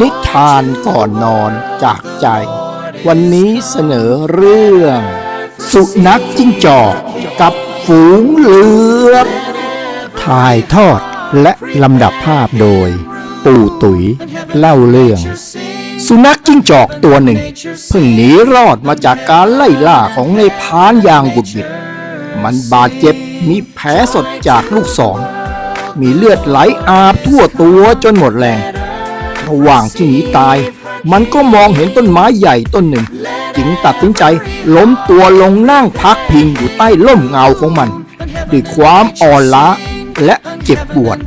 นิทานก่อนนอนจากใจ วันนี้เสนอเรื่อง สุนัขจิ้งจอกกับฝูงเลือบถ่ายทอดและลำดับภาพโดย ปู่ตุ๋ยเล่าเรื่อง สุนัขจิ้งจอกตัวหนึ่ง เพิ่งหนีรอดมาจากการไล่ล่าของในพานอย่างบุดบิด มันบาดเจ็บมีแผลสดจากลูกศร มีเลือดไหลอาบทั่วตัวจนหมดแรง ระหว่างที่หนีตาย มันก็มองเห็นต้นไม้ใหญ่ต้นหนึ่ง จึงตัดสินใจล้มตัวลงนั่งพักพิงอยู่ใต้ร่มเงาของมันด้วยความอ่อนล้าและเจ็บปวด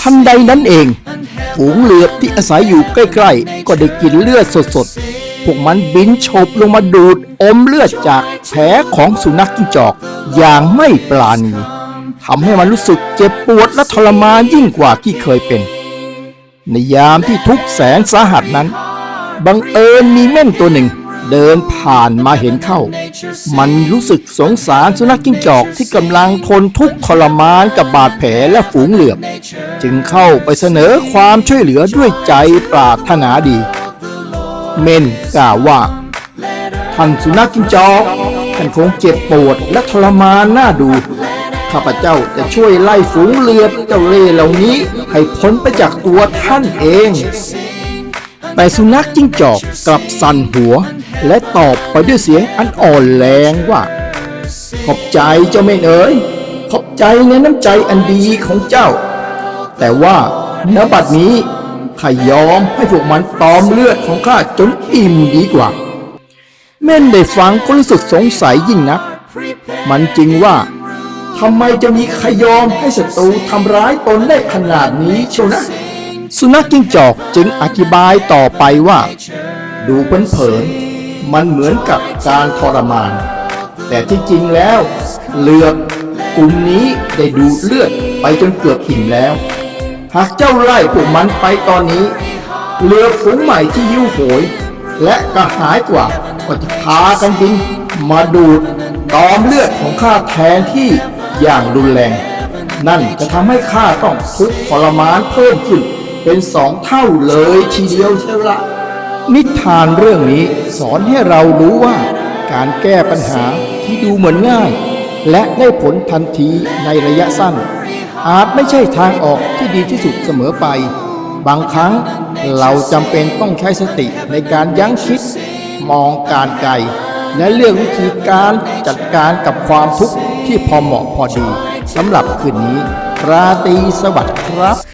ทันใดนั้นเอง ฝูงเหลือบที่อาศัยอยู่ใกล้ๆ ก็ได้กินเลือดสดๆ พวกมันบินโฉบลงมาดูดอมเลือดจากแผลของสุนัขจิ้งจอกอย่างไม่ปราณีทำให้มันรู้สึกเจ็บปวดและทรมานยิ่งกว่าที่เคยเป็น ในยามที่ทุกแสนสาหัสนั้น บังเอิญมีเม่นตัวหนึ่ง เดินผ่านมาเห็นเข้า มันรู้สึกสงสารสุนัขจิ้งจอกที่กำลังทนทุกข์ทรมานกับบาดแผลและฝูงเหลือบ จึงเข้าไปเสนอความช่วยเหลือด้วยใจปรารถนาดี เม่นกล่าวว่าท่านสุนัขจิ้งจอกท่านคงเจ็บปวดและทรมานน่าดู ข้าพเจ้าจะช่วยไล่ฝูงเหลือเจ้าเล่เหล่านี้ ให้พ้นไปจากตัวท่านเอง แต่สุนัขจิ้งจอกกลับสั่นหัว และตอบไปด้วยเสียงอันอ่อนแรงว่า ขอบใจเจ้าเม่นเอ๋ยขอบใจในน้ำใจอันดีของเจ้า แต่ว่าณบัดนี้ข้ายอมให้พวกมันตอมเลือดของข้าจนอิ่มดีกว่า เม่นได้ฟังก็รู้สึกสงสัยยิ่งนัก มันจริงว่า ทำไมจะมีใครยอมให้ศัตรูทำร้ายตนได้ขนาดนี้เชียวนะ สุนัขจิ้งจอกจึงอธิบายต่อไปว่า ดูเผินๆมันเหมือนกับการทรมาน แต่ที่จริงแล้วเหลือกกลุ่มนี้ได้ดูเลือดไปจนเกือบอิ่มแล้ว หากเจ้าไล่พวกมันไปตอนนี้เรือฝูงใหม่ที่ยิ้วโหย และกระหายกว่าก็จะพากันบินมาดูดตอมเลือดของข้าแทนที่ อย่างรุนแรง นั่นจะทำให้ข้าต้องทุกข์ทรมานเพิ่มขึ้น เป็นสองเท่าเลยทีเดียวเชียวละนิทานเรื่องนี้สอนให้เรารู้ว่า การแก้ปัญหาที่ดูเหมือนง่าย และได้ผลทันทีในระยะสั้น อาจไม่ใช่ทางออกที่ดีที่สุดเสมอไป บางครั้งเราจำเป็นต้องใช้สติในการยั้งคิด มองการไกลและเลือกวิธีการจัดการกับความทุกข์ ที่พอเหมาะพอดีสำหรับคืนนี้ราตรีสวัสดิ์ครับ